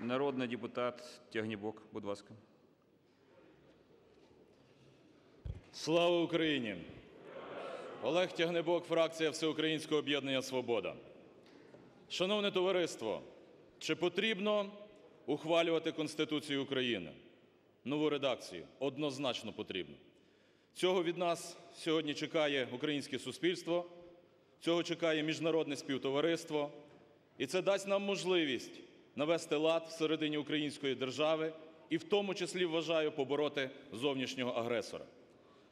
Народний депутат Тягнібок, будь ласка. Слава Україні! Олег Тягнебок, фракція Всеукраїнського об'єднання Свобода. Шановне товариство, чи потрібно ухвалювати Конституцію України? Нову редакцію? Однозначно потрібно. Цього від нас сьогодні чекає українське суспільство, цього чекає міжнародне співтовариство, і це дасть нам можливість навести лад всередині української держави і в тому числі, вважаю, побороти зовнішнього агресора.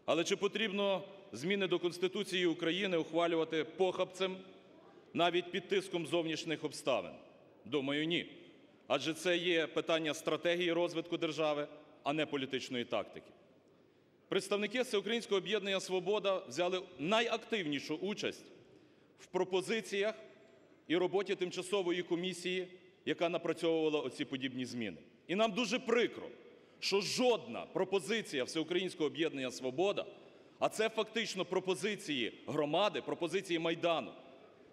Але чи потрібно зміни до Конституції України ухвалювати похабцем навіть під тиском зовнішніх обставин? Думаю, ні. Адже це є питання стратегії розвитку держави, а не політичної тактики. Представники Всеукраїнського об'єднання Свобода взяли найактивнішу участь в пропозиціях і роботі тимчасової комісії, яка напрацьовувала оці подібні зміни. І нам дуже прикро, що жодна пропозиція Всеукраїнського об'єднання Свобода, а це фактично пропозиції громади, пропозиції Майдану,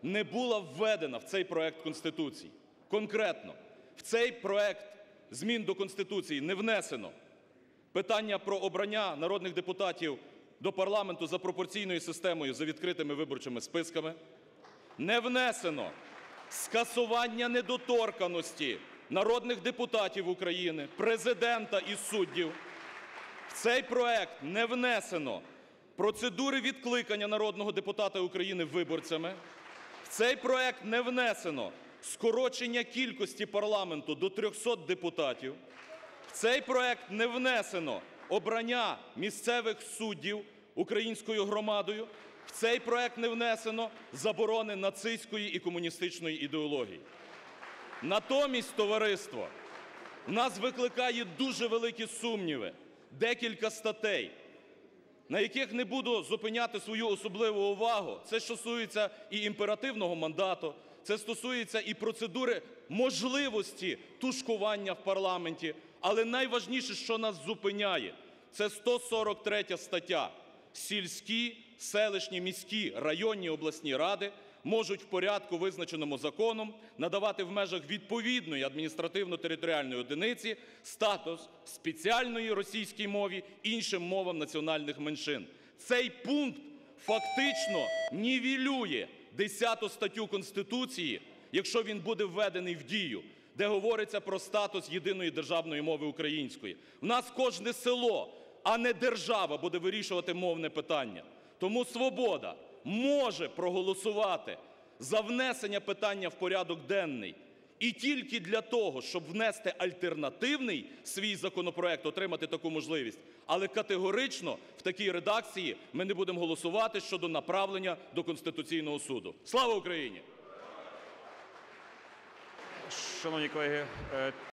не була введена в цей проект Конституції. Конкретно, в цей проект змін до Конституції не внесено питання про обрання народних депутатів до парламенту за пропорційною системою за відкритими виборчими списками. Не внесено скасування недоторканості народних депутатів України, Президента і суддів. В цей проект не внесено процедури відкликання народного депутата України виборцями. В цей проект не внесено скорочення кількості парламенту до 300 депутатів. В цей проект не внесено обрання місцевих суддів українською громадою. В цей проект не внесено заборони нацистської і комуністичної ідеології. Натомість, товариство, нас викликає дуже великі сумніви декілька статей, на яких не буду зупиняти свою особливу увагу. Це стосується і імперативного мандату, це стосується і процедури можливості тушкування в парламенті. Але найважніше, що нас зупиняє, це 143 стаття. Сільські, селищні, міські, районні, обласні ради можуть в порядку, визначеному законом, надавати в межах відповідної адміністративно-територіальної одиниці статус спеціальної російській мові іншим мовам національних меншин. Цей пункт фактично нівелює 10 статтю Конституції, якщо він буде введений в дію, де говориться про статус єдиної державної мови української. В нас кожне село, а не держава буде вирішувати мовне питання. Тому "Свобода" може проголосувати за внесення питання в порядок денний і тільки для того, щоб внести альтернативний свій законопроект, отримати таку можливість. Але категорично в такій редакції ми не будемо голосувати щодо направлення до Конституційного Суду. Слава Україні! Шановні колеги, е,